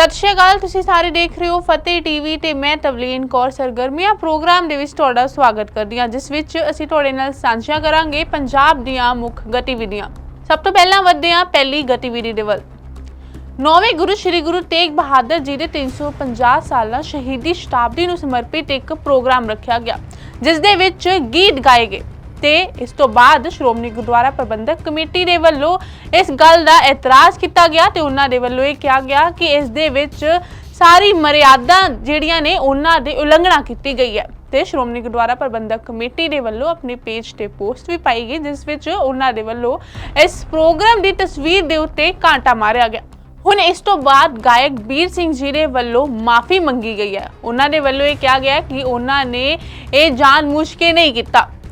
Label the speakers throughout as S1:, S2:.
S1: ਸਤਿ ਸ਼੍ਰੀ ਅਕਾਲ, ਤੁਸੀਂ ਸਾਰੇ ਦੇਖ ਰਹੇ ਹੋ ਫਤਿਹ ਟੀਵੀ ਤੇ ਮੈਂ ਤਵਲੀਨ ਕੌਰ ਸਰਗਰਮੀਆਂ ਪ੍ਰੋਗਰਾਮ ਦੇ ਵਿੱਚ ਤੁਹਾਡਾ ਸਵਾਗਤ ਕਰਦੀ ਹਾਂ, ਜਿਸ ਵਿੱਚ ਅਸੀਂ ਤੁਹਾਡੇ ਨਾਲ ਸਾਂਝੀਆਂ ਕਰਾਂਗੇ ਪੰਜਾਬ ਦੀਆਂ ਮੁੱਖ ਗਤੀਵਿਧੀਆਂ। ਸਭ ਤੋਂ ਪਹਿਲਾਂ ਵਧਦੇ ਹਾਂ ਪਹਿਲੀ ਗਤੀਵਿਧੀ ਦੇ ਵੱਲ। ਨੌਵੇਂ ਗੁਰੂ ਸ੍ਰੀ ਗੁਰੂ ਤੇਗ ਬਹਾਦਰ ਜੀ ਦੇ 350 ਸਾਲਾਂ ਸ਼ਹੀਦੀ ਸ਼ਤਾਬਦੀ ਨੂੰ ਸਮਰਪਿਤ ਇੱਕ ਪ੍ਰੋਗਰਾਮ ਰੱਖਿਆ ਗਿਆ, ਜਿਸ ਦੇ ਵਿੱਚ ਗੀਤ ਗਾਏ ਗਏ। ਤੇ ਇਸ ਤੋਂ ਬਾਅਦ ਸ਼੍ਰੋਮਣੀ ਗੁਰਦੁਆਰਾ ਪ੍ਰਬੰਧਕ ਕਮੇਟੀ ਦੇ ਵੱਲੋਂ ਇਸ ਗੱਲ ਦਾ ਇਤਰਾਜ਼ ਕੀਤਾ ਗਿਆ ਤੇ ਉਹਨਾਂ ਦੇ ਵੱਲੋਂ ਇਹ ਕਿਹਾ ਗਿਆ ਕਿ ਇਸ ਦੇ ਵਿੱਚ ਸਾਰੀ ਮਰਿਆਦਾ ਜਿਹੜੀਆਂ ਨੇ ਉਹਨਾਂ ਦੀ ਉਲੰਘਣਾ ਕੀਤੀ ਗਈ ਹੈ ਤੇ ਸ਼੍ਰੋਮਣੀ ਗੁਰਦੁਆਰਾ ਪ੍ਰਬੰਧਕ ਕਮੇਟੀ ਦੇ ਵੱਲੋਂ ਆਪਣੇ ਪੇਜ ਤੇ ਪੋਸਟ ਵੀ ਪਾਈ ਗਈ, ਜਿਸ ਵਿੱਚ ਉਹਨਾਂ ਦੇ ਵੱਲੋਂ ਇਸ ਪ੍ਰੋਗਰਾਮ ਦੀ ਤਸਵੀਰ ਦੇ ਉੱਤੇ ਕਾਂਟਾ ਮਾਰਿਆ ਗਿਆ। ਹੁਣ ਇਸ ਤੋਂ ਬਾਅਦ ਗਾਇਕ ਵੀਰ ਸਿੰਘ ਜੀ ਦੇ ਵੱਲੋਂ ਮਾਫੀ ਮੰਗੀ ਗਈ ਹੈ। ਉਹਨਾਂ ਦੇ ਵੱਲੋਂ ਇਹ ਕਿਹਾ ਗਿਆ ਕਿ ਉਹਨਾਂ ਨੇ ਇਹ ਜਾਣਬੁੱਝ ਕੇ ਨਹੀਂ ਕੀਤਾ।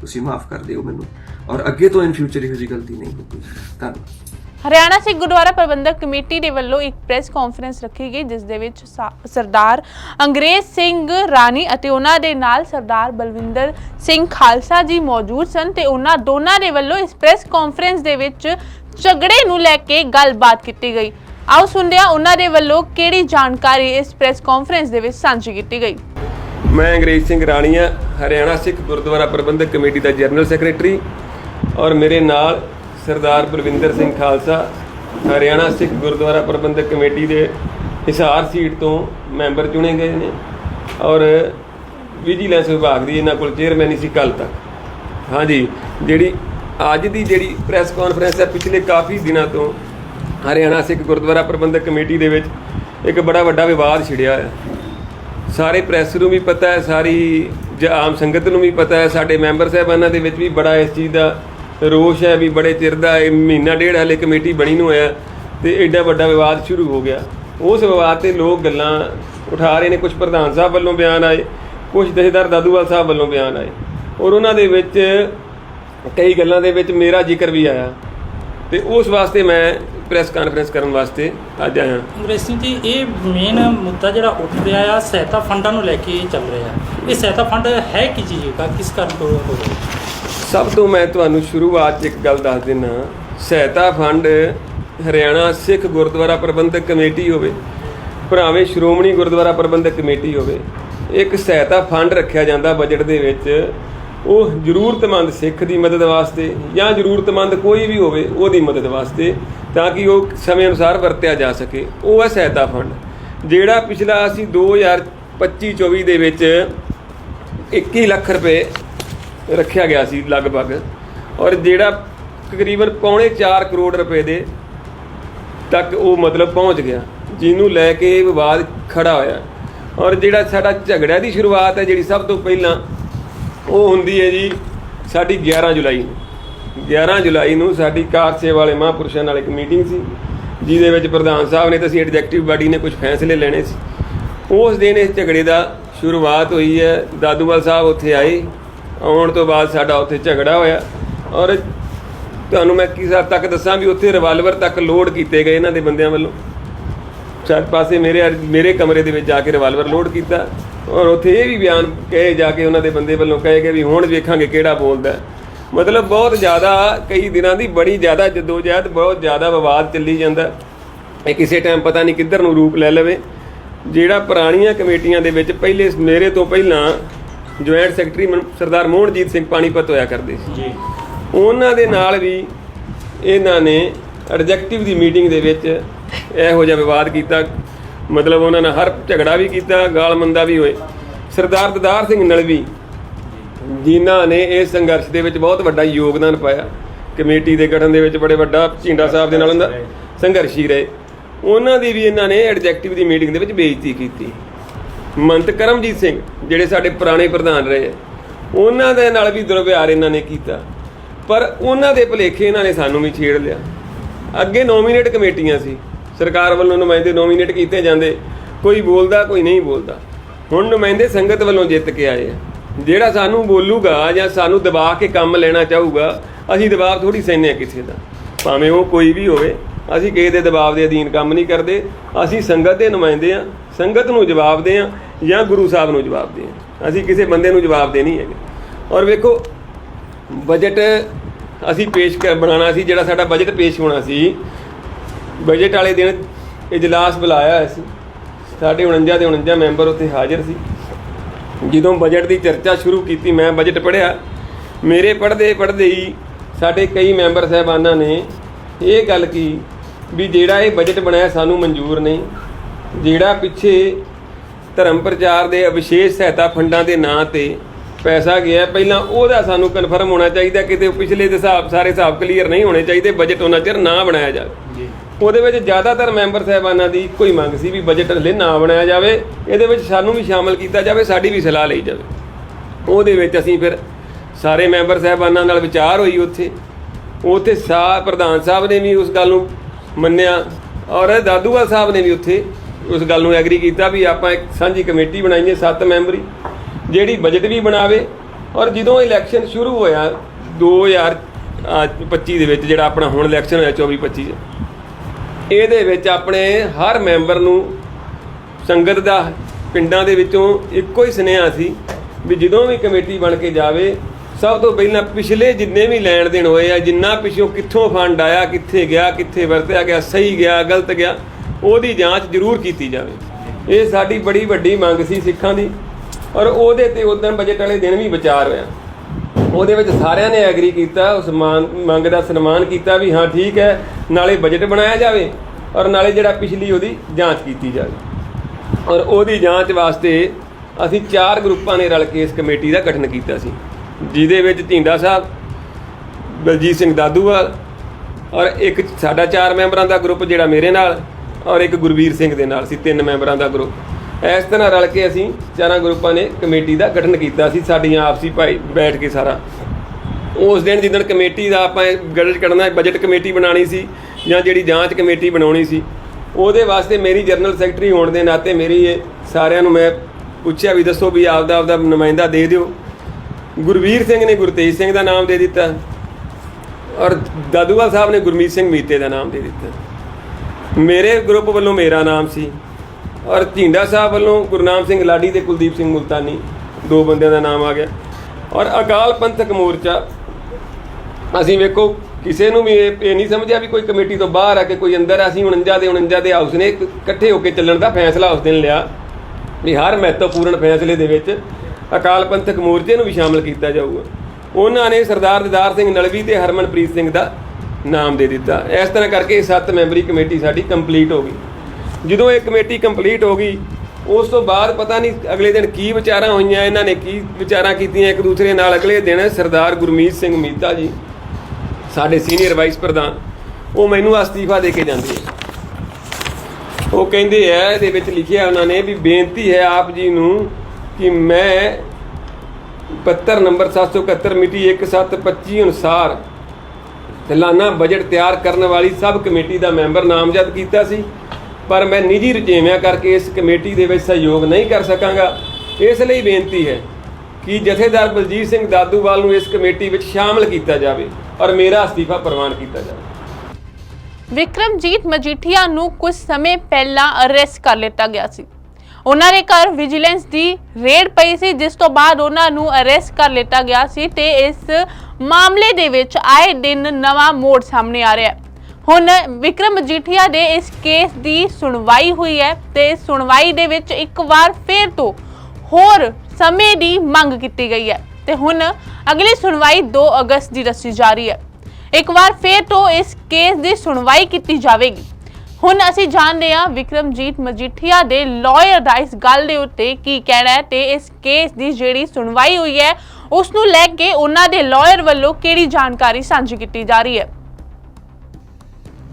S2: ਤੁਸੀਂ ਮਾਫ ਕਰ ਦਿਓ ਮੈਨੂੰ। ਔਰ ਅੱਗੇ ਤੋਂ ਇਨ ਫਿਊਚਰ ਇਹੋ ਜਿਹੀ ਗਲਤੀ ਨਹੀਂ ਹੋਊਗੀ। ਧੰਨਵਾਦ।
S1: ਹਰਿਆਣਾ ਸਿੱਖ ਗੁਰਦੁਆਰਾ ਪ੍ਰਬੰਧਕ ਕਮੇਟੀ ਦੇ ਵੱਲੋਂ ਇੱਕ ਪ੍ਰੈਸ ਕਾਨਫਰੰਸ ਰੱਖੀ ਗਈ, ਜਿਸ ਦੇ ਵਿੱਚ ਸਾ- ਸਰਦਾਰ ਅੰਗਰੇਜ਼ ਸਿੰਘ ਰਾਣੀ ਅਤੇ ਉਹਨਾਂ ਦੇ ਨਾਲ ਸਰਦਾਰ ਬਲਵਿੰਦਰ ਸਿੰਘ ਖਾਲਸਾ ਜੀ ਮੌਜੂਦ ਸਨ ਤੇ ਉਹਨਾਂ ਦੋਨਾਂ ਦੇ ਵੱਲੋਂ ਇਸ ਪ੍ਰੈਸ ਕਾਨਫਰੰਸ ਦੇ ਵਿੱਚ ਝਗੜੇ ਨੂੰ ਲੈ ਕੇ ਗੱਲਬਾਤ ਕੀਤੀ ਗਈ। ਆਓ ਸੁਣਦੇ ਹਾਂ ਉਹਨਾਂ ਦੇ ਵੱਲੋਂ ਕਿਹੜੀ ਜਾਣਕਾਰੀ ਇਸ ਪ੍ਰੈਸ ਕਾਨਫਰੰਸ ਦੇ ਵਿੱਚ ਸਾਂਝੀ ਕੀਤੀ ਗਈ।
S3: ਮੈਂ ਅੰਗਰੇਜ਼ ਸਿੰਘ ਰਾਣੀਆ ਹਰਿਆਣਾ ਸਿੱਖ ਗੁਰਦੁਆਰਾ ਪ੍ਰਬੰਧਕ ਕਮੇਟੀ ਦਾ ਜਨਰਲ ਸੈਕਟਰੀ ਔਰ ਮੇਰੇ ਨਾਲ ਸਰਦਾਰ ਬਲਵਿੰਦਰ ਸਿੰਘ ਖਾਲਸਾ, ਹਰਿਆਣਾ ਸਿੱਖ ਗੁਰਦੁਆਰਾ ਪ੍ਰਬੰਧਕ ਕਮੇਟੀ ਦੇ ਹਿਸਾਰ ਸੀਟ ਤੋਂ ਮੈਂਬਰ ਚੁਣੇ ਗਏ ਨੇ ਔਰ ਵਿਜੀਲੈਂਸ ਵਿਭਾਗ ਦੀ ਇਹਨਾਂ ਕੋਲ ਚੇਅਰਮੈਨੀ ਸੀ ਕੱਲ ਤੱਕ। ਹਾਂਜੀ ਜਿਹੜੀ ਅੱਜ ਦੀ ਜਿਹੜੀ ਪ੍ਰੈਸ ਕਾਨਫਰੰਸ ਹੈ, ਪਿਛਲੇ ਕਾਫੀ ਦਿਨਾਂ ਤੋਂ ਹਰਿਆਣਾ ਸਿੱਖ ਗੁਰਦੁਆਰਾ ਪ੍ਰਬੰਧਕ ਕਮੇਟੀ ਦੇ ਵਿੱਚ ਇੱਕ ਬੜਾ ਵੱਡਾ ਵਿਵਾਦ ਛਿੜਿਆ ਹੈ ਸਾਰੇ ਪ੍ਰੈਸ ਨੂੰ ਵੀ ਪਤਾ ਹੈ, ਸਾਰੀ ਜ- ਆਮ ਸੰਗਤ ਨੂੰ ਵੀ ਪਤਾ ਹੈ, ਸਾਡੇ ਮੈਂਬਰ ਸਾਹਿਬਾਨਾਂ ਦੇ ਵਿੱਚ ਵੀ ਬੜਾ ਇਸ ਚੀਜ਼ ਦਾ ਰੋਸ਼ ਹੈ ਵੀ ਬੜੇ ਚਿਰ ਦਾ ਇਹ ਮਹੀਨਾ ਡੇਢ ਹਲੇ ਕਮੇਟੀ ਬਣੀ ਨੂੰ ਹੋਇਆ ਤੇ ਐਡਾ ਵੱਡਾ ਵਿਵਾਦ ਸ਼ੁਰੂ ਹੋ ਗਿਆ। ਉਸ ਵਿਵਾਦ ਤੇ ਲੋਕ ਗੱਲਾਂ ਉਠਾ ਰਹੇ ਨੇ ਕੁਝ ਪ੍ਰਧਾਨ ਸਾਹਿਬ ਵੱਲੋਂ ਬਿਆਨ ਆਏ ਕੁਝ ਜਥੇਦਾਰ ਦਾਦੂਵਾਲ ਸਾਹਿਬ ਵੱਲੋਂ ਬਿਆਨ ਆਏ ਔਰ ਉਹਨਾਂ ਦੇ ਵਿੱਚ ਕਈ ਗੱਲਾਂ ਦੇ ਵਿੱਚ ਮੇਰਾ ਜ਼ਿਕਰ ਵੀ ਆਇਆ ਤੇ ਉਸ ਵਾਸਤੇ ਮੈਂ ਪ੍ਰੈਸ ਕਾਨਫਰੰਸ ਕਰਨ ਵਾਸਤੇ ਅੱਜ ਆਇਆ
S4: ਅੰਗਰੇਜ਼ ਸਿੰਘ ਜੀ ਇਹ ਮੇਨ ਮੁੱਦਾ ਜਿਹੜਾ ਉੱਠ ਰਿਹਾ ਆ ਸਹਾਇਤਾ ਫੰਡਾਂ ਨੂੰ ਲੈ ਕੇ ਚੱਲ ਰਿਹਾ। ਇਹ ਸਹਾਇਤਾ ਫੰਡ ਹੈ ਕੀ ਚੀਜ਼ ਦਾ ਕਿਸ ਕਾਰਨ ਤੋਂ ਹੋ ਰਿਹਾ?
S3: ਸਭ ਤੋਂ ਮੈਂ ਤੁਹਾਨੂੰ ਸ਼ੁਰੂਆਤ 'ਚ ਇੱਕ ਗੱਲ ਦੱਸ ਦਿੰਨਾ। ਸਹਾਇਤਾ ਫੰਡ ਹਰਿਆਣਾ ਸਿੱਖ ਗੁਰਦੁਆਰਾ ਪ੍ਰਬੰਧਕ ਕਮੇਟੀ ਹੋਵੇ ਭਰਾਵੇਂ ਸ਼੍ਰੋਮਣੀ ਗੁਰਦੁਆਰਾ ਪ੍ਰਬੰਧਕ ਕਮੇਟੀ ਹੋਵੇ ਇੱਕ ਸਹਾਇਤਾ ਫੰਡ ਰੱਖਿਆ ਜਾਂਦਾ ਬਜਟ ਦੇ ਵਿੱਚ ਉਹ ਜ਼ਰੂਰਤਮੰਦ ਸਿੱਖ ਦੀ ਮਦਦ ਵਾਸਤੇ ਜਾਂ ਜ਼ਰੂਰਤਮੰਦ ਕੋਈ ਵੀ ਹੋਵੇ ਉਹਦੀ ਮਦਦ ਵਾਸਤੇ, ਤਾਂ ਕਿ ਉਹ ਸਮੇਂ ਅਨੁਸਾਰ ਵਰਤਿਆ ਜਾ ਸਕੇ। ਉਹ ਹੈ ਸਹਾਇਤਾ ਫੰਡ। ਜਿਹੜਾ ਪਿਛਲਾ ਅਸੀਂ 2025-24 ਦੇ ਵਿੱਚ 21 ਲੱਖ ਰੁਪਏ ਰੱਖਿਆ ਗਿਆ ਸੀ ਲਗਭਗ, ਔਰ ਜਿਹੜਾ ਤਕਰੀਬਨ ਪੌਣੇ 4 ਕਰੋੜ ਰੁਪਏ ਦੇ ਤੱਕ ਉਹ ਮਤਲਬ ਪਹੁੰਚ ਗਿਆ, ਜਿਹਨੂੰ ਲੈ ਕੇ ਵਿਵਾਦ ਖੜਾ ਹੋਇਆ। ਔਰ ਜਿਹੜਾ ਸਾਡਾ ਝਗੜਾ ਦੀ ਸ਼ੁਰੂਆਤ ਹੈ, ਜਿਹੜੀ ਸਭ ਤੋਂ ਪਹਿਲਾਂ ਉਹ ਹੁੰਦੀ ਹੈ ਜੀ ਸਾਡੀ 11 ਜੁਲਾਈ ਨੂੰ। 11 ਜੁਲਾਈ ਨੂੰ ਸਾਡੀ ਕਾਰ ਸੇਵਾ ਵਾਲੇ ਮਹਾਂਪੁਰਸ਼ਾਂ ਨਾਲ ਇੱਕ ਮੀਟਿੰਗ ਸੀ, ਜਿਹਦੇ ਵਿੱਚ ਪ੍ਰਧਾਨ ਸਾਹਿਬ ਨੇ ਤੇ ਅਸੀਂ ਐਗਜ਼ੈਕਟਿਵ ਬਾਡੀ ਨੇ ਕੁਝ ਫੈਸਲੇ ਲੈਣੇ ਸੀ। ਉਸ ਦਿਨ ਇਸ ਝਗੜੇ ਦਾ ਸ਼ੁਰੂਆਤ ਹੋਈ ਹੈ। ਦਾਦੂਵਾਲ ਸਾਹਿਬ ਉੱਥੇ ਆਏ। ਆਉਣ ਤੋਂ ਬਾਅਦ ਸਾਡਾ ਉੱਥੇ ਝਗੜਾ ਹੋਇਆ। ਔਰ ਤੁਹਾਨੂੰ ਮੈਂ ਕਿਸ ਹੱਦ ਤੱਕ ਦੱਸਾਂ ਵੀ ਉੱਥੇ ਰਿਵਾਲਵਰ ਤੱਕ ਲੋਡ ਕੀਤੇ ਗਏ ਇਹਨਾਂ ਦੇ ਬੰਦਿਆਂ ਵੱਲੋਂ। ਚਾਰ ਪਾਸੇ ਮੇਰੇ ਮੇਰੇ ਕਮਰੇ ਦੇ ਵਿੱਚ ਜਾ ਕੇ ਰਿਵਾਲਵਰ ਲੋਡ ਕੀਤਾ। ਔਰ ਉੱਥੇ ਇਹ ਵੀ ਬਿਆਨ ਕਹੇ ਜਾ ਕੇ ਉਹਨਾਂ ਦੇ ਬੰਦੇ ਵੱਲੋਂ ਕਹੇ ਗਏ ਵੀ ਹੁਣ ਵੇਖਾਂਗੇ ਕਿਹੜਾ ਬੋਲਦਾ। ਮਤਲਬ ਬਹੁਤ ਜ਼ਿਆਦਾ ਕਈ ਦਿਨਾਂ ਦੀ ਬੜੀ ਜ਼ਿਆਦਾ ਜਦੋਜਹਿਦ ਬਹੁਤ ਜ਼ਿਆਦਾ ਵਿਵਾਦ ਚੱਲੀ ਜਾਂਦਾ ਇਹ ਕਿਸੇ ਟਾਈਮ ਪਤਾ ਨਹੀਂ ਕਿੱਧਰ ਨੂੰ ਰੂਪ ਲੈ ਲਵੇ। ਜਿਹੜਾ ਪੁਰਾਣੀਆਂ ਕਮੇਟੀਆਂ ਦੇ ਵਿੱਚ ਪਹਿਲੇ ਮੇਰੇ ਤੋਂ ਪਹਿਲਾਂ ਜੁਆਇੰਟ ਸੈਕਟਰੀ ਸਰਦਾਰ ਮੋਹਨਜੀਤ ਸਿੰਘ ਪਾਣੀਪਤ ਹੋਇਆ ਕਰਦੇ ਸੀ।
S4: ਜੀ।
S3: ਉਹਨਾਂ ਦੇ ਨਾਲ ਵੀ ਇਹਨਾਂ ਨੇ ਐਡਜੈਕਟਿਵ ਦੀ ਮੀਟਿੰਗ ਦੇ ਵਿੱਚ ਇਹੋ ਜਿਹਾ ਵਿਵਾਦ ਕੀਤਾ। ਮਤਲਬ ਉਹਨਾਂ ਨਾਲ ਹਰ ਝਗੜਾ ਵੀ ਕੀਤਾ, ਗਾਲ ਮੰਦਾ ਵੀ ਹੋਏ। ਸਰਦਾਰ ਦਦਾਰ ਸਿੰਘ ਨਲਵੀ ਜਿਨ੍ਹਾਂ ਨੇ ਇਸ ਸੰਘਰਸ਼ ਦੇ ਵਿੱਚ ਬਹੁਤ ਵੱਡਾ ਯੋਗਦਾਨ ਪਾਇਆ। ਕਮੇਟੀ ਦੇ ਗਠਨ ਦੇ ਵਿੱਚ ਬੜੇ ਵੱਡਾ ਝਿੰਡਾ ਸਾਹਿਬ ਦੇ ਨਾਲ ਉਹਨਾਂ ਸੰਘਰਸ਼ੀ ਰਹੇ। ਉਹਨਾਂ ਦੀ ਵੀ ਇਹਨਾਂ ਨੇ ਐਡਜੈਕਟਿਵ ਦੀ ਮੀਟਿੰਗ ਦੇ ਵਿੱਚ ਬੇਇੱਜ਼ਤੀ ਕੀਤੀ। ਮੰਤ ਕਰਮਜੀਤ ਸਿੰਘ, ਜਿਹੜੇ ਸਾਡੇ ਪੁਰਾਣੇ ਪ੍ਰਧਾਨ ਰਹੇ, ਉਹਨਾਂ ਦੇ ਨਾਲ ਵੀ ਦੁਰਵਿਹਾਰ ਇਹਨਾਂ ਨੇ ਕੀਤਾ। ਪਰ ਉਹਨਾਂ ਦੇ ਭੁਲੇਖੇ ਇਹਨਾਂ ਨੇ ਸਾਨੂੰ ਵੀ ਛੇੜ ਲਿਆ। ਅੱਗੇ ਨੋਮੀਨੇਟ ਕਮੇਟੀਆਂ ਸੀ। ਸਰਕਾਰ ਵੱਲੋਂ ਨੁਮਾਇੰਦੇ ਨੋਮੀਨੇਟ ਕੀਤੇ ਜਾਂਦੇ। ਕੋਈ ਬੋਲਦਾ, ਕੋਈ ਨਹੀਂ ਬੋਲਦਾ। ਹੁਣ ਨੁਮਾਇੰਦੇ ਸੰਗਤ ਵੱਲੋਂ ਜਿੱਤ ਕੇ ਆਏ ਆ। ਜਿਹੜਾ ਸਾਨੂੰ ਬੋਲੂਗਾ ਜਾਂ ਸਾਨੂੰ ਦਬਾ ਕੇ ਕੰਮ ਲੈਣਾ ਚਾਹੂਗਾ, ਅਸੀਂ ਦਬਾਅ ਥੋੜੀ ਸਹਿੰਦੇ ਆ ਕਿਸੇ ਦਾ। ਭਾਵੇਂ ਉਹ ਕੋਈ ਵੀ ਹੋਵੇ, ਅਸੀਂ ਕਿਸੇ ਦੇ ਦਬਾਅ ਦੇ ਅਧੀਨ ਕੰਮ ਨਹੀਂ ਕਰਦੇ। ਅਸੀਂ ਸੰਗਤ ਦੇ ਨੁਮਾਇੰਦੇ ਆ ਸੰਗਤ ਨੂੰ ਜਵਾਬ ਦੇ ਆ ਜਾਂ ਗੁਰੂ ਸਾਹਿਬ ਨੂੰ ਜਵਾਬ ਦੇ ਆ ਅਸੀਂ ਕਿਸੇ ਬੰਦੇ ਨੂੰ ਜਵਾਬ ਦੇ ਨਹੀਂ ਹੈਗੇ। ਔਰ ਵੇਖੋ ਬਜਟ ਅਸੀਂ ਪੇਸ਼ ਕਰ ਬਣਾਉਣਾ ਸੀ, ਜਿਹੜਾ ਸਾਡਾ ਬਜਟ ਪੇਸ਼ ਹੋਣਾ ਸੀ ਬਜਟ ਵਾਲੇ ਦਿਨ ਇਜਲਾਸ ਬੁਲਾਇਆ ਹੋਇਆ ਸੀ। ਸਾਡੇ 49 ਦੇ 49 ਮੈਂਬਰ ਉੱਥੇ ਹਾਜ਼ਰ ਸੀ। ਜਦੋਂ ਬਜਟ ਦੀ ਚਰਚਾ ਸ਼ੁਰੂ ਕੀਤੀ, ਮੈਂ ਬਜਟ ਪੜ੍ਹਿਆ। ਮੇਰੇ ਪੜ੍ਹਦੇ ਪੜ੍ਹਦੇ ਹੀ ਸਾਡੇ ਕਈ ਮੈਂਬਰ ਸਾਹਿਬਾਨਾਂ ਨੇ ਇਹ ਗੱਲ ਕੀ ਵੀ ਜਿਹੜਾ ਇਹ ਬਜਟ ਬਣਾਇਆ ਸਾਨੂੰ ਮਨਜ਼ੂਰ ਨਹੀਂ। ਜਿਹੜਾ ਪਿੱਛੇ ਧਰਮ ਪ੍ਰਚਾਰ ਦੇ ਵਿਸ਼ੇਸ਼ ਸਹਾਇਤਾ ਫੰਡਾਂ ਦੇ ਨਾਂ ਤੇ ਪੈਸਾ ਗਿਆ, ਪਹਿਲਾਂ ਉਹਦਾ ਸਾਨੂੰ ਕਨਫਰਮ ਹੋਣਾ ਚਾਹੀਦਾ, ਕਿਤੇ ਪਿਛਲੇ ਦੇ ਹਿਸਾਬ, ਸਾਰੇ ਹਿਸਾਬ ਕਲੀਅਰ ਨਹੀਂ ਹੋਣੇ ਚਾਹੀਦੇ, ਬਜਟ ਉਹਨਾਂ ਚਿਰ ਨਾ ਬਣਾਇਆ ਜਾਵੇ।
S4: ਜੀ।
S3: ਉਹਦੇ ਵਿੱਚ ਜ਼ਿਆਦਾਤਰ ਮੈਂਬਰ ਸਾਹਿਬਾਨਾਂ ਦੀ ਇੱਕੋ ਹੀ ਮੰਗ ਸੀ ਵੀ ਬਜਟ ਹਲੇ ਨਾ ਬਣਾਇਆ ਜਾਵੇ, ਇਹਦੇ ਵਿੱਚ ਸਾਨੂੰ ਵੀ ਸ਼ਾਮਲ ਕੀਤਾ ਜਾਵੇ, ਸਾਡੀ ਵੀ ਸਲਾਹ ਲਈ ਜਾਵੇ। ਉਹਦੇ ਵਿੱਚ ਅਸੀਂ ਫਿਰ ਸਾਰੇ ਮੈਂਬਰ ਸਾਹਿਬਾਨਾਂ ਨਾਲ ਵਿਚਾਰ ਹੋਈ ਉੱਥੇ। ਉੱਥੇ ਸਾ, ਪ੍ਰਧਾਨ ਸਾਹਿਬ ਨੇ ਵੀ ਉਸ ਗੱਲ ਨੂੰ ਮੰਨਿਆ ਔਰ ਦਾਦੂਵਾਲ ਸਾਹਿਬ ਨੇ ਵੀ ਉੱਥੇ ਉਸ ਗੱਲ ਨੂੰ ਐਗਰੀ ਕੀਤਾ ਵੀ ਆਪਾਂ ਇੱਕ ਸਾਂਝੀ ਕਮੇਟੀ ਬਣਾਈਏ ਸੱਤ ਮੈਂਬਰੀ, ਜਿਹੜੀ ਬਜਟ ਵੀ ਬਣਾਵੇ ਔਰ ਜਦੋਂ ਇਲੈਕਸ਼ਨ ਸ਼ੁਰੂ ਹੋਇਆ 2025 ਦੇ ਵਿੱਚ ਜਿਹੜਾ ਆਪਣਾ ਹੁਣ ਇਲੈਕਸ਼ਨ ਹੋਇਆ 24 25 ਚ ਇਹਦੇ ਵਿੱਚ ਆਪਣੇ ਹਰ ਮੈਂਬਰ ਨੂੰ ਸੰਗਤ ਦਾ ਪਿੰਡਾਂ ਦੇ ਵਿੱਚੋਂ ਇੱਕੋ ਹੀ ਸੁਨੇਹਾ ਸੀ ਵੀ ਜਦੋਂ ਵੀ ਕਮੇਟੀ ਬਣ ਕੇ ਜਾਵੇ, ਸਭ ਤੋਂ ਪਹਿਲਾਂ ਪਿਛਲੇ ਜਿੰਨੇ ਵੀ ਲੈਣ ਦੇਣ ਹੋਏ ਆ, ਜਿੰਨਾ ਪਿਛੋਂ ਕਿੱਥੋਂ ਫੰਡ ਆਇਆ, ਕਿੱਥੇ ਗਿਆ, ਕਿੱਥੇ ਵਰਤਿਆ ਗਿਆ, ਸਹੀ ਗਿਆ, ਗਲਤ ਗਿਆ, ਉਹਦੀ ਜਾਂਚ ਜ਼ਰੂਰ ਕੀਤੀ ਜਾਵੇ। ਇਹ ਸਾਡੀ ਬੜੀ ਵੱਡੀ ਮੰਗ ਸੀ ਸਿੱਖਾਂ ਦੀ, ਔਰ ਉਹਦੇ ਤੇ ਉਦੋਂ ਬਜਟ ਵਾਲੇ ਦਿਨ ਵੀ ਵਿਚਾਰ ਹੋਇਆ। ਉਹਦੇ ਵਿੱਚ ਸਾਰਿਆਂ ਨੇ ਐਗਰੀ ਕੀਤਾ, ਉਸ ਮਾਨ- ਮੰਗ ਦਾ ਸਨਮਾਨ ਕੀਤਾ ਵੀ ਹਾਂ, ਠੀਕ ਹੈ, ਨਾਲੇ ਬਜਟ ਬਣਾਇਆ ਜਾਵੇ। ਔਰ ਨਾਲੇ ਜਿਹੜਾ ਪਿਛਲੀ ਉਹਦੀ ਜਾਂਚ ਕੀਤੀ ਜਾਵੇ। ਔਰ ਉਹਦੀ ਜਾਂਚ ਵਾਸਤੇ ਅਸੀਂ ਚਾਰ ਗਰੁੱਪਾਂ ਨੇ ਰਲ ਕੇ ਇਸ ਕਮੇਟੀ ਦਾ ਗਠਨ ਕੀਤਾ ਸੀ। ਜਿਹਦੇ ਵਿੱਚ ਢੀਂਡਾ ਸਾਹਿਬ, ਬਲਜੀਤ ਸਿੰਘ ਦਾਦੂਵਾਲ ਔਰ ਇੱਕ ਸਾਡਾ ਚਾਰ ਮੈਂਬਰਾਂ ਦਾ ਗਰੁੱਪ ਜਿਹੜਾ ਮੇਰੇ ਨਾਲ ਔਰ ਇੱਕ ਗੁਰਵੀਰ ਸਿੰਘ ਦੇ ਨਾਲ ਸੀ, ਤਿੰਨ ਮੈਂਬਰਾਂ ਦਾ ਗਰੁੱਪ। ਇਸ ਤਰ੍ਹਾਂ ਰਲ ਕੇ ਅਸੀਂ ਚਾਰਾਂ ਗਰੁੱਪਾਂ ਨੇ ਕਮੇਟੀ ਦਾ ਗਠਨ ਕੀਤਾ ਸੀ, ਸਾਡੀਆਂ ਆਪਸੀ ਭਾਈ ਬੈਠ ਕੇ ਸਾਰਾ। ਉਸ ਦਿਨ ਜਿੱਦਣ ਕਮੇਟੀ ਦਾ ਆਪਾਂ ਬਜਟ ਕਰਨਾ ਬਜਟ ਕਮੇਟੀ ਬਣਾਣੀ ਸੀ ਜਾਂ ਜਿਹੜੀ ਜਾਂਚ ਕਮੇਟੀ ਬਣਾਉਣੀ ਸੀ, ਉਹਦੇ ਵਾਸਤੇ ਮੇਰੀ ਜਨਰਲ ਸੈਕਟਰੀ ਹੋਣ ਦੇ ਨਾਤੇ ਮੇਰੀ ਇਹ ਸਾਰਿਆਂ ਨੂੰ ਮੈਂ ਪੁੱਛਿਆ ਵੀ ਦੱਸੋ ਵੀ ਆਪਦਾ ਆਪਦਾ ਨੁਮਾਇੰਦਾ ਦੇ ਦਿਓ। ਗੁਰਵੀਰ ਸਿੰਘ ਨੇ ਗੁਰਤੇਜ ਸਿੰਘ ਦਾ ਨਾਮ ਦੇ ਦਿੱਤਾ ਔਰ ਦਾਦੂਵਾਲ ਸਾਹਿਬ ਨੇ ਗੁਰਮੀਤ ਸਿੰਘ ਮੀਤੇ ਦਾ ਨਾਮ ਦੇ ਦਿੱਤਾ। ਮੇਰੇ ਗਰੁੱਪ ਵੱਲੋਂ ਮੇਰਾ ਨਾਮ ਸੀ ਔਰ ਝਿੰਡਾ ਸਾਹਿਬ ਵੱਲੋਂ ਗੁਰਨਾਮ ਸਿੰਘ ਲਾਡੀ ਤੇ ਕੁਲਦੀਪ ਸਿੰਘ ਮੁਲਤਾਨੀ ਦੋ ਬੰਦਿਆਂ ਦਾ ਨਾਮ ਆ ਗਿਆ। ਔਰ ਅਕਾਲ ਪੰਥਕ ਮੋਰਚਾ, ਅਸੀਂ ਵੇਖੋ ਕਿਸੇ ਨੂੰ ਵੀ ਇਹ ਇਹ ਨਹੀਂ ਸਮਝਿਆ ਵੀ ਕੋਈ ਕਮੇਟੀ ਤੋਂ ਬਾਹਰ ਆ ਕੇ ਕੋਈ ਅੰਦਰ ਆ। ਅਸੀਂ 49 ਦੇ 49 ਦੇ ਹਾਊਸ ਨੇ ਇੱਕ ਇਕੱਠੇ ਹੋ ਕੇ ਚੱਲਣ ਦਾ ਫੈਸਲਾ ਉਸ ਦਿਨ ਲਿਆ ਵੀ ਹਰ ਮਹੱਤਵਪੂਰਨ ਫੈਸਲੇ ਦੇ ਵਿੱਚ ਅਕਾਲ ਪੰਥਕ ਮੋਰਚੇ ਨੂੰ ਵੀ ਸ਼ਾਮਲ ਕੀਤਾ ਜਾਊਗਾ। ਉਹਨਾਂ ਨੇ ਸਰਦਾਰ ਦਿਦਾਰ ਸਿੰਘ ਨਲਵੀ ਤੇ ਹਰਮਨਪ੍ਰੀਤ ਸਿੰਘ ਦਾ ਨਾਮ ਦੇ ਦਿੱਤਾ। ਇਸ ਤਰ੍ਹਾਂ ਕਰਕੇ ਇਹ ਸੱਤ ਮੈਂਬਰੀ ਕਮੇਟੀ ਸਾਡੀ ਕੰਪਲੀਟ ਹੋ ਗਈ। ਜਦੋਂ ਇਹ ਕਮੇਟੀ ਕੰਪਲੀਟ ਹੋ ਗਈ, ਉਸ ਤੋਂ ਬਾਅਦ ਪਤਾ ਨਹੀਂ ਅਗਲੇ ਦਿਨ ਕੀ ਵਿਚਾਰਾਂ ਹੋਈਆਂ, ਇਹਨਾਂ ਨੇ ਕੀ ਵਿਚਾਰਾਂ ਕੀਤੀਆਂ ਇੱਕ ਦੂਸਰੇ ਨਾਲ। ਅਗਲੇ ਦਿਨ ਸਰਦਾਰ ਗੁਰਮੀਤ ਸਿੰਘ ਮੀਤਾ ਜੀ ਸਾਡੇ ਸੀਨੀਅਰ ਵਾਈਸ ਪ੍ਰਧਾਨ, ਉਹ ਮੈਨੂੰ ਅਸਤੀਫਾ ਦੇ ਕੇ ਜਾਂਦੇ ਆ। ਉਹ ਕਹਿੰਦੇ ਆ, ਇਹਦੇ ਵਿੱਚ ਲਿਖਿਆ ਉਹਨਾਂ ਨੇ ਵੀ ਬੇਨਤੀ ਹੈ ਆਪ ਜੀ ਨੂੰ ਕਿ ਮੈਂ ਪੱਤਰ ਨੰਬਰ 771 ਮਿਤੀ 1725 ਅਨੁਸਾਰ ਸਾਲਾਨਾ ਬਜਟ ਤਿਆਰ ਕਰਨ ਵਾਲੀ ਸਬ ਕਮੇਟੀ ਦਾ ਮੈਂਬਰ ਨਾਮਜ਼ਦ ਕੀਤਾ ਸੀ, ਪਰ ਮੈਂ ਨਿੱਜੀ ਰੁਝੇਵਿਆਂ ਕਰਕੇ ਇਸ ਕਮੇਟੀ ਦੇ ਵਿੱਚ ਸਹਿਯੋਗ ਨਹੀਂ ਕਰ ਸਕਾਂਗਾ। ਇਸ ਲਈ ਬੇਨਤੀ ਹੈ ਕਿ ਜਥੇਦਾਰ ਬਲਜੀਤ ਸਿੰਘ ਦਾਦੂਵਾਲ ਨੂੰ ਇਸ ਕਮੇਟੀ ਵਿੱਚ ਸ਼ਾਮਲ ਕੀਤਾ ਜਾਵੇ ਔਰ ਮੇਰਾ ਅਸਤੀਫਾ ਪ੍ਰਵਾਨ ਕੀਤਾ ਜਾਵੇ।
S1: ਵਿਕਰਮਜੀਤ ਮਜੀਠੀਆ ਨੂੰ ਕੁਝ ਸਮੇਂ ਪਹਿਲਾਂ ਅਰੈਸਟ ਕਰ ਲਿੱਤਾ ਗਿਆ ਸੀ। ਉਹਨਾਂ ਦੇ ਘਰ ਵਿਜੀਲੈਂਸ ਦੀ ਰੇਡ ਪਈ ਸੀ, ਜਿਸ ਤੋਂ ਬਾਅਦ ਉਹਨਾਂ ਨੂੰ ਅਰੈਸਟ ਕਰ ਲਿੱਤਾ ਗਿਆ ਸੀ ਤੇ ਇਸ ਮਾਮਲੇ ਦੇ ਵਿੱਚ ਆਏ ਦਿਨ ਨਵਾਂ ਮੋੜ ਸਾਹਮਣੇ ਆ ਰਿਹਾ ਹੈ। ਹੁਣ ਵਿਕਰਮ ਮਜੀਠੀਆ ਦੇ ਇਸ ਕੇਸ ਦੀ ਸੁਣਵਾਈ ਹੋਈ ਹੈ ਤੇ ਇਸ ਸੁਣਵਾਈ ਦੇ ਵਿੱਚ ਇੱਕ ਵਾਰ ਫੇਰ ਤੋਂ ਹੋਰ ਸਮੇਂ ਦੀ ਮੰਗ ਕੀਤੀ ਗਈ ਹੈ ਤੇ ਹੁਣ ਅਗਲੀ ਸੁਣਵਾਈ 2 ਅਗਸਤ ਦੀ ਦੱਸੀ ਜਾ ਰਹੀ ਹੈ। ਇੱਕ ਵਾਰ ਫੇਰ ਤੋਂ ਇਸ ਕੇਸ ਦੀ ਸੁਣਵਾਈ ਕੀਤੀ ਜਾਵੇਗੀ। ਹੁਣ ਅਸੀਂ ਜਾਣਦੇ ਹਾਂ ਵਿਕਰਮਜੀਤ ਮਜੀਠੀਆ ਦੇ ਲਾਇਰ ਦਾ ਇਸ ਗੱਲ ਦੇ ਉੱਤੇ ਕੀ ਕਹਿਣਾ ਹੈ ਤੇ ਇਸ ਕੇਸ ਦੀ ਜਿਹੜੀ ਸੁਣਵਾਈ ਹੋਈ ਹੈ ਉਸ ਨੂੰ ਲੈ ਕੇ ਉਹਨਾਂ ਦੇ ਲਾਇਰ ਵੱਲੋਂ ਕਿਹੜੀ ਜਾਣਕਾਰੀ ਸਾਂਝੀ ਕੀਤੀ ਜਾ ਰਹੀ ਹੈ?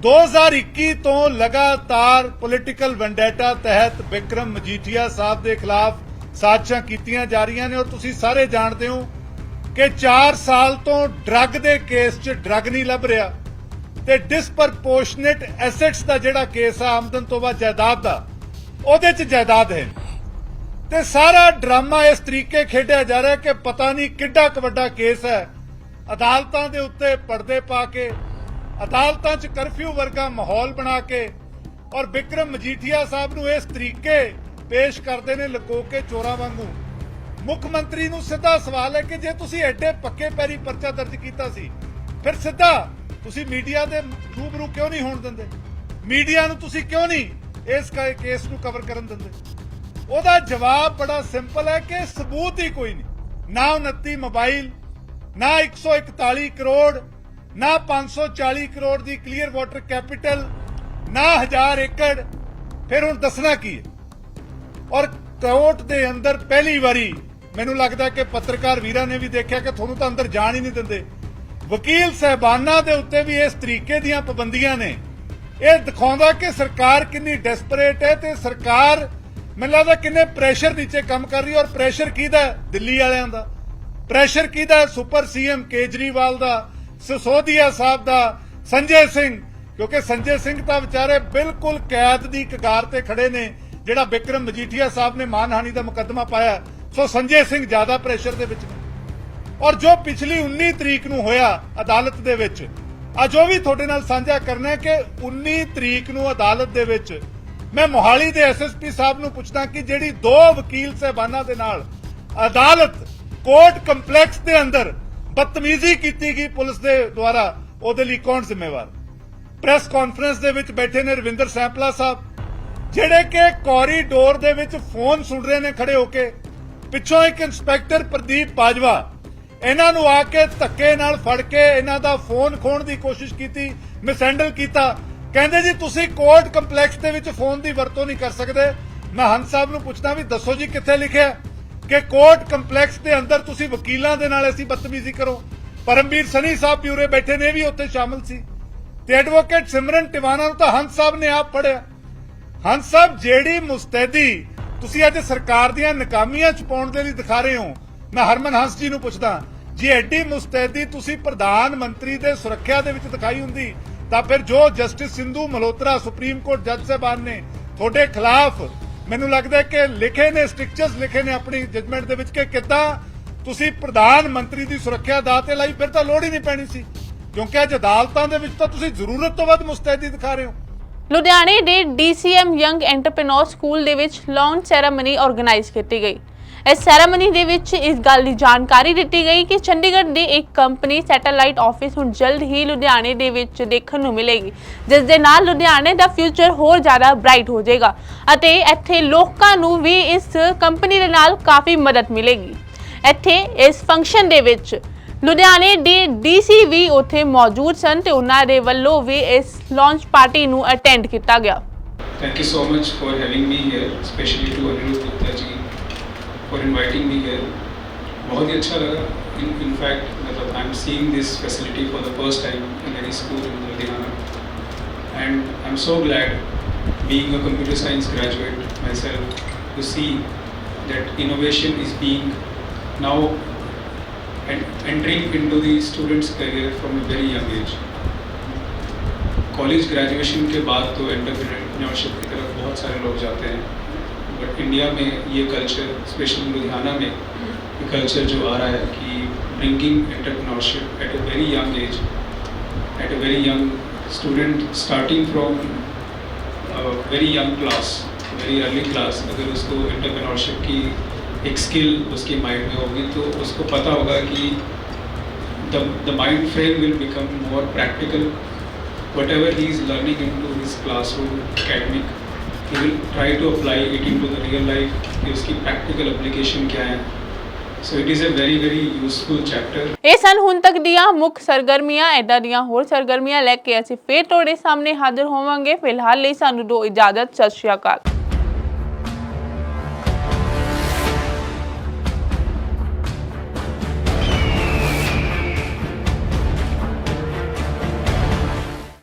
S5: 2021 ਤੋਂ ਲਗਾਤਾਰ ਪੋਲਿਟੀਕਲ ਵੈਂਡੇਟਾ ਤਹਿਤ ਵਿਕਰਮ ਮਜੀਠੀਆ ਸਾਹਿਬ ਦੇ ਖਿਲਾਫ ਸਾਜ਼ਿਸ਼ਾਂ ਕੀਤੀਆਂ ਜਾ ਰਹੀਆਂ ਨੇ ਔਰ ਤੁਸੀਂ ਸਾਰੇ ਜਾਣਦੇ ਹੋ ਕਿ 4 ਸਾਲ ਤੋਂ ਡਰੱਗ ਦੇ ਕੇਸ 'ਚ ਡਰੱਗ ਨਹੀਂ ਲੱਭ ਰਿਹਾ ਤੇ ਡਿਸਪਰਪੋਰਸ਼ਨੇਟ ਐਸੈਟਸ ਦਾ ਜਿਹੜਾ ਕੇਸ ਆ, ਆਮਦਨ ਤੋਂ ਬਾਅਦ ਜਾਇਦਾਦ ਦਾ, ਉਹਦੇ 'ਚ ਜਾਇਦਾਦ ਹੈ। ਤੇ ਸਾਰਾ ਡਰਾਮਾ ਇਸ ਤਰੀਕੇ ਖੇਡਿਆ ਜਾ ਰਿਹਾ ਕਿ ਪਤਾ ਨਹੀਂ ਕਿੱਡਾ ਕੁ ਵੱਡਾ ਕੇਸ ਹੈ। ਅਦਾਲਤਾਂ ਦੇ ਉੱਤੇ ਪਰਦੇ ਪਾ ਕੇ, ਅਦਾਲਤਾਂ 'ਚ ਕਰਫਿਊ ਵਰਗਾ ਮਾਹੌਲ ਬਣਾ ਕੇ ਔਰ ਵਿਕਰਮ ਮਜੀਠੀਆ ਸਾਹਿਬ ਨੂੰ ਇਸ ਤਰੀਕੇ ਪੇਸ਼ ਕਰਦੇ ਨੇ ਲੁਕੋ ਕੇ ਚੋਰਾਂ ਵਾਂਗੂ। ਮੁੱਖ ਮੰਤਰੀ ਨੂੰ ਸਿੱਧਾ ਸਵਾਲ ਹੈ ਕਿ ਜੇ ਤੁਸੀਂ ਐਡੇ ਪੱਕੇ ਪੈਰੀ ਪਰਚਾ ਦਰਜ ਕੀਤਾ ਸੀ, ਫਿਰ ਸਿੱਧਾ ਤੁਸੀਂ ਮੀਡੀਆ ਦੇ ਰੂਬਰੂ ਕਿਉਂ ਨਹੀਂ ਹੋਣ ਦਿੰਦੇ? ਮੀਡੀਆ ਨੂੰ ਤੁਸੀਂ ਕਿਉਂ ਨਹੀਂ ਇਸ ਕੇਸ ਨੂੰ ਕਵਰ ਕਰਨ ਦਿੰਦੇ? ਉਹਦਾ ਜਵਾਬ ਬੜਾ ਸਿੰਪਲ ਹੈ ਕਿ ਸਬੂਤ ਹੀ ਕੋਈ ਨਹੀਂ। ਨਾ 29 ਮੋਬਾਈਲ, ਨਾ 141 ਕਰੋੜ, ਨਾ 540 ਕਰੋੜ ਦੀ ਕਲੀਅਰ ਵਾਟਰ ਕੈਪੀਟਲ ਨਾ 1000 ਏਕੜ। ਫਿਰ ਹੁਣ ਦੱਸਣਾ ਕੀ ਹੈ? ਔਰ ਕੋਰਟ ਦੇ ਅੰਦਰ ਪਹਿਲੀ ਵਾਰੀ ਮੈਨੂੰ ਲੱਗਦਾ ਕਿ ਪੱਤਰਕਾਰ ਵੀਰਾਂ ਨੇ ਵੀ ਦੇਖਿਆ ਕਿ ਤੁਹਾਨੂੰ ਤਾਂ ਅੰਦਰ ਜਾਣ ਹੀ ਨਹੀਂ ਦਿੰਦੇ। ਵਕੀਲ ਸਹਿਬਾਨਾਂ ਦੇ ਉੱਤੇ ਵੀ ਇਸ ਤਰੀਕੇ ਦੀਆਂ ਪਾਬੰਦੀਆਂ ਨੇ। ਇਹ ਦਿਖਾਉਂਦਾ ਕਿ ਸਰਕਾਰ ਕਿੰਨੀ ਡੈਸਪਰੇਟ ਹੈ ਤੇ ਸਰਕਾਰ ਮੈਨੂੰ ਲੱਗਦਾ ਕਿੰਨੇ ਪ੍ਰੈਸ਼ਰ ਨੀਚੇ ਕੰਮ ਕਰ ਰਹੀ ਔਰ ਪ੍ਰੈਸ਼ਰ ਕਿਹਦਾ ਦਿੱਲੀ ਵਾਲਿਆਂ ਦਾ। ਪ੍ਰੈਸ਼ਰ ਕਿਹਦਾ ਹੈ? ਸੁਪਰ ਸੀਐਮ ਕੇਜਰੀਵਾਲ ਦਾ, ਸਿਸੋਦੀਆ ਸਾਹਿਬ ਦਾ, ਸੰਜੇ ਸਿੰਘ। ਕਿਉਂਕਿ ਸੰਜੇ ਸਿੰਘ ਤਾਂ ਵਿਚਾਰੇ ਬਿਲਕੁਲ ਕੈਦ ਦੀ ਕਗਾਰ ਤੇ ਖੜੇ ਨੇ। ਜਿਹੜਾ ਬਿਕਰਮ ਮਜੀਠੀਆ ਸਾਹਿਬ ਨੇ ਮਾਨਹਾਨੀ ਦਾ ਮੁਕੱਦਮਾ ਪਾਇਆ, ਸੋ ਸੰਜੇ ਸਿੰਘ ਜ਼ਿਆਦਾ ਪ੍ਰੈਸ਼ਰ ਦੇ ਵਿੱਚ ਨੇ। ਔਰ ਜੋ ਪਿਛਲੀ 19 ਤਰੀਕ ਨੂੰ ਹੋਇਆ ਅਦਾਲਤ ਦੇ ਵਿੱਚ, ਅੱਜ ਉਹ ਵੀ ਤੁਹਾਡੇ ਨਾਲ ਸਾਂਝਾ ਕਰਨਾ ਹੈ ਕਿ 19 ਤਰੀਕ ਨੂੰ ਅਦਾਲਤ ਦੇ ਵਿੱਚ ਮੈਂ ਮੋਹਾਲੀ ਦੇ ਐਸਐਸਪੀ ਸਾਹਿਬ ਨੂੰ ਪੁੱਛਦਾ ਕਿ ਜਿਹੜੀ ਦੋ ਵਕੀਲ ਸਹਿਬਾਨਾਂ ਦੇ ਨਾਲ ਅਦਾਲਤ ਕੋਰਟ ਕੰਪਲੈਕਸ ਦੇ ਅੰਦਰ ਬਦਤਮੀਜ਼ੀ ਕੀਤੀ ਗਈ ਪੁਲਿਸ ਦੇ ਦੁਆਰਾ, ਉਹਦੇ ਲਈ ਕੌਣ ਜ਼ਿੰਮੇਵਾਰ? ਪ੍ਰੈਸ ਕਾਨਫਰੰਸ ਦੇ ਵਿੱਚ ਬੈਠੇ ਨੇ ਰਵਿੰਦਰ ਸੈਂਪਲਾ ਸਾਹਿਬ ਜਿਹੜੇ ਕਿ ਕੋਰੀਡੋਰ ਦੇ ਵਿੱਚ ਫੋਨ ਸੁਣ ਰਹੇ ਨੇ ਖੜੇ ਹੋ ਕੇ, ਪਿੱਛੋਂ ਇੱਕ ਇੰਸਪੈਕਟਰ ਪ੍ਰਦੀਪ ਬਾਜਵਾ ਇਹਨਾਂ ਨੂੰ ਆ ਕੇ ਧੱਕੇ ਨਾਲ ਫੜ ਕੇ ਇਹਨਾਂ ਦਾ ਫੋਨ ਖੋਣ ਦੀ ਕੋਸ਼ਿਸ਼ ਕੀਤੀ ਮਿਸਹੈਂਡਲ ਕੀਤਾ। ਕਹਿੰਦੇ ਜੀ, ਤੁਸੀਂ ਕੋਰਟ ਕੰਪਲੈਕਸ ਦੇ ਵਿੱਚ ਫੋਨ ਦੀ ਵਰਤੋਂ ਨਹੀਂ ਕਰ ਸਕਦੇ। ਮੈਂ ਹੰਸ ਸਾਹਿਬ ਨੂੰ ਪੁੱਛਦਾ ਵੀ ਦੱਸੋ ਜੀ, ਕਿੱਥੇ ਲਿਖਿਆ ਕਿ ਕੋਰਟ ਕੰਪਲੈਕਸ ਦੇ ਅੰਦਰ ਤੁਸੀਂ ਵਕੀਲਾਂ ਦੇ ਨਾਲ ਐਸੀ ਬਦਤਮੀਜ਼ੀ ਕਰੋ? ਪਰਮਵੀਰ ਸਨੀ ਸਾਹਿਬ ਪਿਉਰੇ ਬੈਠੇ ਨੇ, ਇਹ ਵੀ ਉੱਥੇ ਸ਼ਾਮਲ ਸੀ। ਤੇ ਐਡਵੋਕੇਟ ਸਿਮਰਨ ਟਿਵਾਣਾ ਨੂੰ ਤਾਂ ਹੰਸ ਸਾਹਿਬ ਨੇ ਆਪ ਫੜਿਆ। ਹੰਸ ਸਾਹਿਬ ਜਿਹੜੀ ਮੁਸਤੈਦੀ ਤੁਸੀਂ ਅੱਜ ਸਰਕਾਰ ਦੀਆਂ ਨਾਕਾਮੀਆਂ ਛਪਾਉਣ ਦੇ ਲਈ ਦਿਖਾ ਰਹੇ ਹੋ, ਮੈਂ ਹਰਮਨ ਹੰਸ ਜੀ ਨੂੰ ਪੁੱਛਦਾ, ਜੇ ਐਡੀ ਮੁਸਤੈਦੀ ਤੁਸੀਂ ਪ੍ਰਧਾਨ ਮੰਤਰੀ ਦੇ ਸੁਰੱਖਿਆ ਦੇ ਵਿੱਚ ਦਿਖਾਈ ਹੁੰਦੀ, ਤਾਂ ਫਿਰ ਜੋ justice Sindhu Malhotra, supreme court ਜੱਜ ਸਾਹਿਬਾਨ ਨੇ ਤੁਹਾਡੇ ਖਿਲਾਫ ਮੈਨੂੰ ਲੱਗਦਾ ਕਿ ਲਿਖੇ ਨੇ, ਸਟ੍ਰਿਕਚਰਸ ਲਿਖੇ ਨੇ ਆਪਣੀ ਜਜਮੈਂਟ ਦੇ ਵਿੱਚ ਕਿ ਕਿੱਦਾਂ ਤੁਸੀਂ ਪ੍ਰਧਾਨ ਮੰਤਰੀ ਦੀ ਸੁਰੱਖਿਆ ਦਾ ਤੇ ਲਈ, ਫਿਰ ਤਾਂ ਲੋੜ ਹੀ ਨਹੀਂ ਪੈਣੀ ਸੀ। ਕਿਉਂਕਿ ਅੱਜ ਅਦਾਲਤਾਂ ਦੇ ਵਿੱਚ ਤਾਂ ਤੁਸੀਂ ਜ਼ਰੂਰਤ ਤੋਂ ਵੱਧ ਮੁਸਤੈਦੀ ਦਿਖਾ ਰਹੇ ਹੋ।
S1: ਲੁਧਿਆਣੇ ਦੇ DCM ਯੰਗ ਐਂਟਰਪ੍ਰੀਨੋਰ ਸਕੂਲ ਦੇ ਵਿੱਚ ਲੌਂਚ ਸੈਰਾਮਨੀ ਆਰਗੇਨਾਈਜ਼ ਕੀਤੀ ਗਈ। ਇਸ ਸੈਰਾਮਨੀ ਦੇ ਵਿੱਚ ਇਸ ਗੱਲ ਦੀ ਜਾਣਕਾਰੀ ਦਿੱਤੀ ਗਈ ਕਿ ਚੰਡੀਗੜ੍ਹ ਦੀ ਇੱਕ ਕੰਪਨੀ ਸੈਟੇਲਾਈਟ ਆਫਿਸ ਹੁਣ ਜਲਦ ਹੀ ਲੁਧਿਆਣੇ ਦੇ ਵਿੱਚ ਦੇਖਣ ਨੂੰ ਮਿਲੇਗੀ, ਜਿਸ ਦੇ ਨਾਲ ਲੁਧਿਆਣੇ ਦਾ ਫਿਊਚਰ ਹੋਰ ਜ਼ਿਆਦਾ ਬ੍ਰਾਈਟ ਹੋ ਜਾਏਗਾ ਅਤੇ ਇੱਥੇ ਲੋਕਾਂ ਨੂੰ ਵੀ ਇਸ ਕੰਪਨੀ ਦੇ ਨਾਲ ਕਾਫੀ ਮਦਦ ਮਿਲੇਗੀ। ਇੱਥੇ ਇਸ ਫੰਕਸ਼ਨ ਦੇ ਵਿੱਚ ਲੁਧਿਆਣੇ ਦੇ ਡੀਸੀ ਵੀ ਉੱਥੇ ਮੌਜੂਦ ਸਨ ਤੇ ਉਹਨਾਂ ਦੇ ਵੱਲੋਂ ਵੀ ਇਸ ਲਾਂਚ ਪਾਰਟੀ ਨੂੰ ਅਟੈਂਡ ਕੀਤਾ ਗਿਆ
S6: Thank you so much for having me here, especially to Anirudh Gupta ji for inviting me here. बहुत ही अच्छा लगा in, in fact मतलब I'm seeing this facility for the first time in any school in Ludhiana and I'm so glad being a computer science graduate myself to see that innovation is being now en- entering into the students career from a very young age. College graduation के बाद तो entrepreneurship की तरफ़ बहुत सारे लोग जाते हैं बट इंडिया में ये कल्चर स्पेशली लुधियाना में, ये कल्चर जो आ रहा है कि bringing entrepreneurship at a very young age at a very young student starting from very young class very early class अगर उसको एंटरप्रेन्योरशिप की एक स्किल उसके माइंड में होगी तो उसको पता होगा कि the, the mind frame will become more practical. Whatever he is learning into his classroom academic, he will try to apply it into the real life. कि उसकी practical application क्या है So it is a very very useful chapter.
S1: ਇਹ ਸਨ ਹੁਣ ਤੱਕ ਦੀਆਂ ਮੁੱਖ ਸਰਗਰਮੀਆਂ ਐਦਾਂ ਦੀਆਂ ਹੋਰ ਸਰਗਰਮੀਆਂ ਲੈ ਕੇ ਅਸੀਂ ਫੇਰ ਤੁਹਾਡੇ ਸਾਹਮਣੇ ਹਾਜ਼ਰ ਹੋਵਾਂਗੇ ਫਿਲਹਾਲ ਲਈ ਸਾਨੂੰ ਦੋ ਇਜਾਜ਼ਤ ਸਤਿ ਸ਼੍ਰੀ ਅਕਾਲ